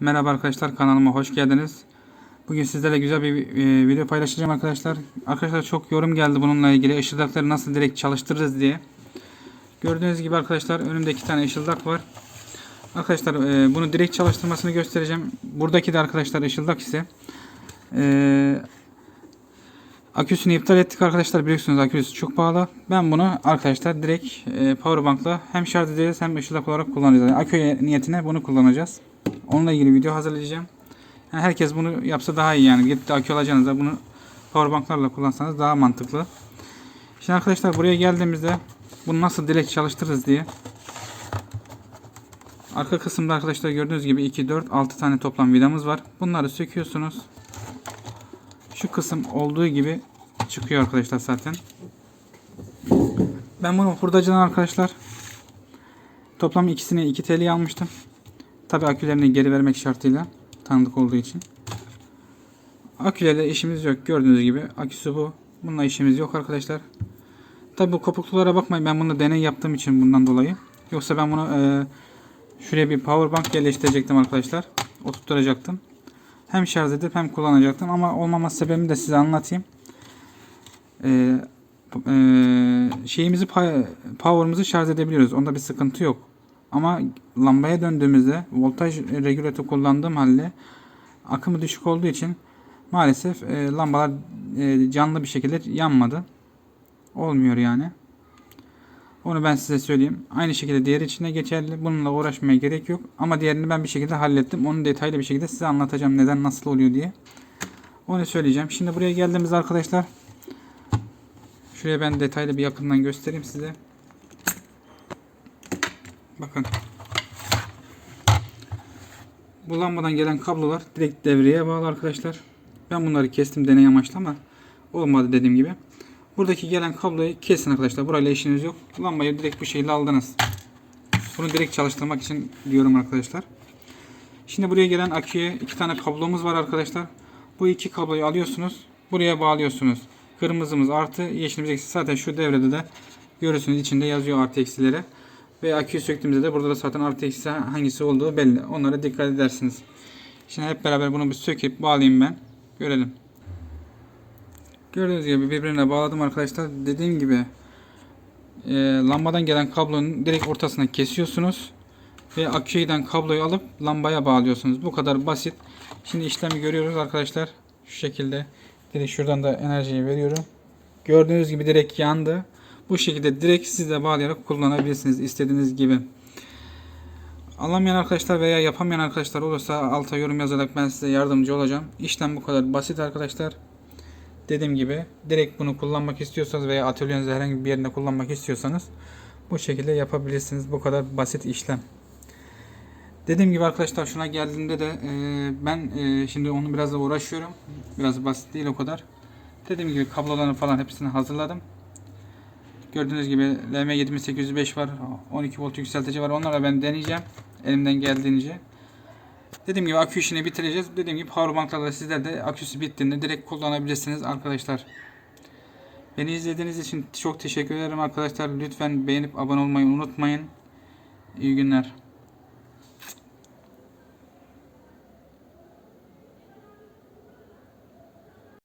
Merhaba arkadaşlar kanalıma hoş geldiniz. Bugün sizlerle güzel bir e, video paylaşacağım arkadaşlar. Arkadaşlar çok yorum geldi bununla ilgili ışıldakları nasıl direkt çalıştırırız diye. Gördüğünüz gibi arkadaşlar önümde iki tane ışıldak var. Arkadaşlar e, bunu direkt çalıştırmasını göstereceğim. Buradaki de arkadaşlar ışıldak ise e, aküsünü iptal ettik arkadaşlar biliyorsunuz aküsü çok pahalı. Ben bunu arkadaşlar direkt e, powerbankla hem şarj edeceğiz hem ışıldak olarak kullanacağız. Akü niyetine bunu kullanacağız. Onunla ilgili video hazırlayacağım. Yani herkes bunu yapsa daha iyi yani. Gidip de akü alacağınızda bunu powerbanklarla kullansanız daha mantıklı. Şimdi arkadaşlar buraya geldiğimizde bunu nasıl direkt çalıştırırız diye. Arka kısımda arkadaşlar gördüğünüz gibi 2, 4, 6 tane toplam vidamız var. Bunları söküyorsunuz. Şu kısım olduğu gibi çıkıyor arkadaşlar zaten. Ben bunu hurdacıdan arkadaşlar toplam ikisini 2 TL almıştım. Tabi akülerini geri vermek şartıyla tanıdık olduğu için. Akülerle işimiz yok. Gördüğünüz gibi aküsü bu. Bununla işimiz yok arkadaşlar. Tabi bu kopuklulara bakmayın. Ben bunu deney yaptığım için bundan dolayı. Yoksa ben bunu e, şuraya bir power bank yerleştirecektim arkadaşlar. Oturtacaktım. Hem şarj edip hem kullanacaktım. Ama olmaması sebebini de size anlatayım. E, e, şeyimizi power'ımızı şarj edebiliyoruz. Onda bir sıkıntı yok. Ama lambaya döndüğümüzde voltaj regülatör kullandığım halde akımı düşük olduğu için maalesef e, lambalar e, canlı bir şekilde yanmadı. Olmuyor yani. Onu ben size söyleyeyim. Aynı şekilde diğer içine geçerli. Bununla uğraşmaya gerek yok. Ama diğerini ben bir şekilde hallettim. Onu detaylı bir şekilde size anlatacağım neden nasıl oluyor diye. Onu söyleyeceğim. Şimdi buraya geldiğimizde arkadaşlar şuraya ben detaylı bir yakından göstereyim size. Bakın. Bu lambadan gelen kablolar direkt devreye bağlı arkadaşlar. Ben bunları kestim deney amaçlı ama olmadı dediğim gibi. Buradaki gelen kabloyu kesin arkadaşlar. Burayla işiniz yok. Lambayı direkt bu şekilde aldınız. Bunu direkt çalıştırmak için diyorum arkadaşlar. Şimdi buraya gelen aküye iki tane kablomuz var arkadaşlar. Bu iki kabloyu alıyorsunuz. Buraya bağlıyorsunuz. Kırmızımız artı yeşilimiz eksi. Zaten şu devrede de görürsünüz içinde yazıyor artı eksileri. Ve aküyü söktüğümüzde de burada da zaten artı hangisi olduğu belli. Onlara dikkat edersiniz. Şimdi hep beraber bunu bir söküp bağlayayım ben. Görelim. Gördüğünüz gibi birbirine bağladım arkadaşlar. Dediğim gibi e, lambadan gelen kablonun direkt ortasına kesiyorsunuz. Ve aküden kabloyu alıp lambaya bağlıyorsunuz. Bu kadar basit. Şimdi işlemi görüyoruz arkadaşlar. Şu şekilde. Direkt şuradan da enerjiyi veriyorum. Gördüğünüz gibi direkt yandı. Bu şekilde direkt siz de bağlayarak kullanabilirsiniz istediğiniz gibi. Anlamayan arkadaşlar veya yapamayan arkadaşlar olursa alta yorum yazarak ben size yardımcı olacağım. İşlem bu kadar basit arkadaşlar. Dediğim gibi direkt bunu kullanmak istiyorsanız veya atölyenizde herhangi bir yerinde kullanmak istiyorsanız bu şekilde yapabilirsiniz. Bu kadar basit işlem. Dediğim gibi arkadaşlar şuna geldiğinde de e, ben e, şimdi onu biraz da uğraşıyorum. Biraz basit değil o kadar. Dediğim gibi kablolarını falan hepsini hazırladım. Gördüğünüz gibi LM7805 var. 12 volt yükseltici var. Onlarla ben deneyeceğim. Elimden geldiğince. Dediğim gibi akü işini bitireceğiz. Dediğim gibi powerbanklarla sizler de aküsü bittiğinde direkt kullanabilirsiniz arkadaşlar. Beni izlediğiniz için çok teşekkür ederim arkadaşlar. Lütfen beğenip abone olmayı unutmayın. İyi günler.